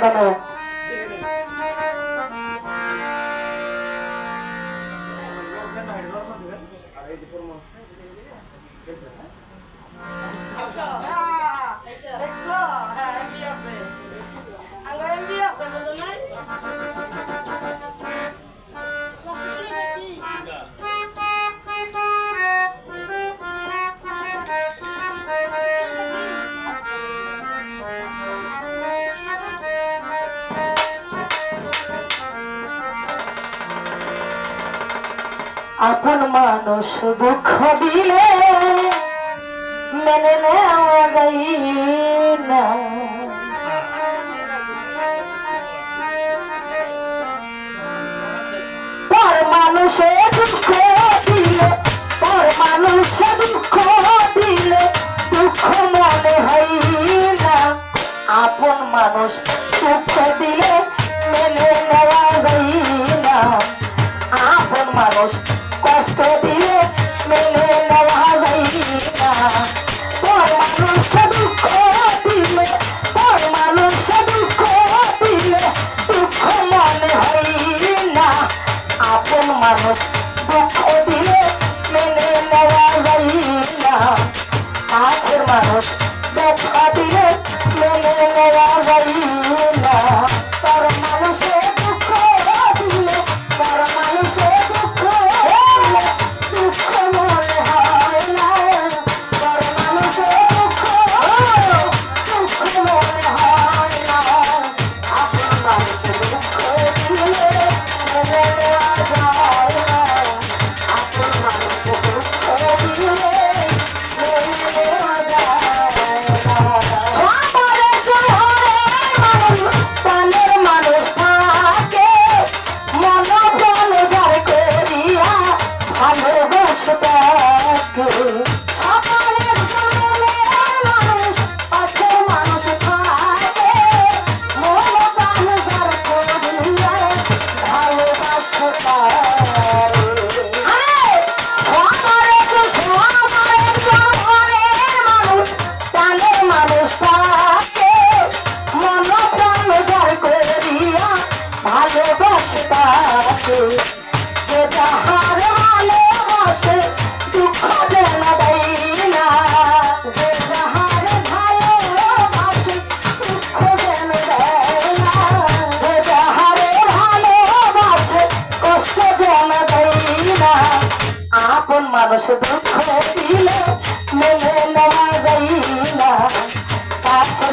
Bye-bye. আপন মানুষ দুঃখ দিলে মেনে নেওয়া যাই না। আপন মানুষ দুঃখ দিলে মেনে নেওয়া যাই না। আপন মানুষ কষ্ট দিয়ে মেনে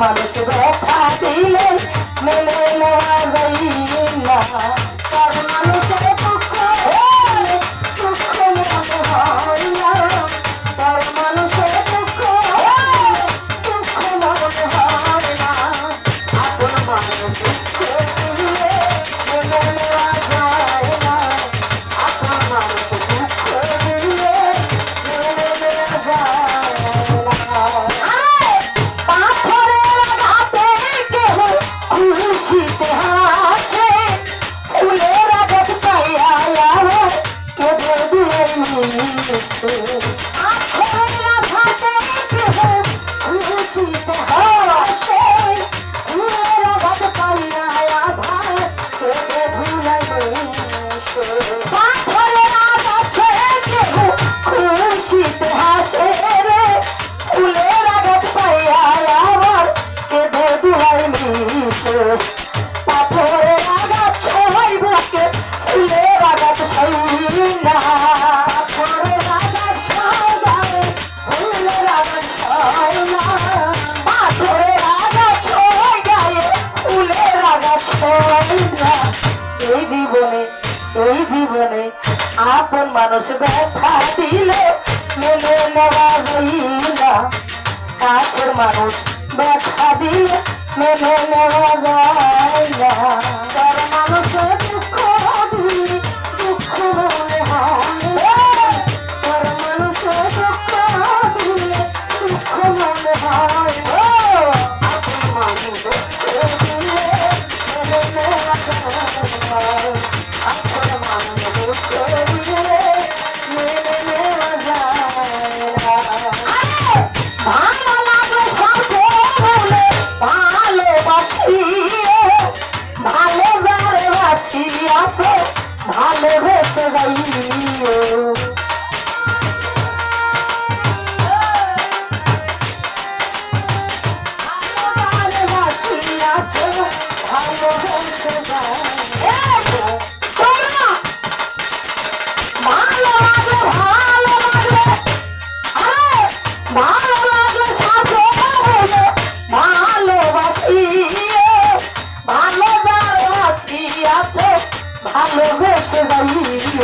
মানুষ ব্যথা দিলে মেনে নেওয়া যাই না জীবনে আপন মানুষ ব্যথা দিলে মেনে নেওয়া হইলা আপন মানুষ ব্যথা দিলে মেনে নেওয়া যায়।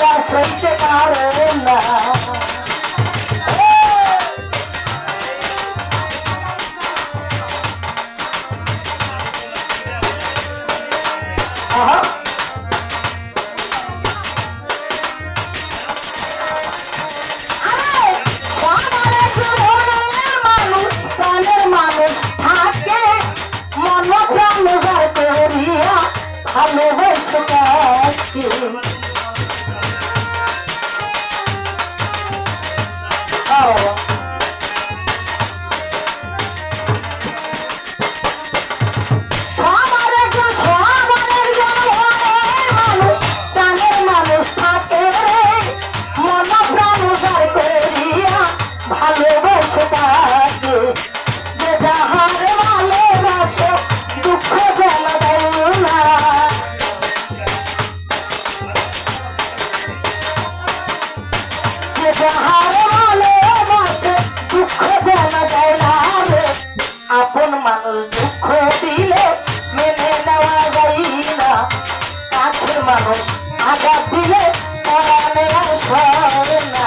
না সইতে পারে না। ভালোবাসা দিলে মেনে নেওয়া যায় না। কাছের মানুষ আঘাত দিলে তারা মেলা সরে না।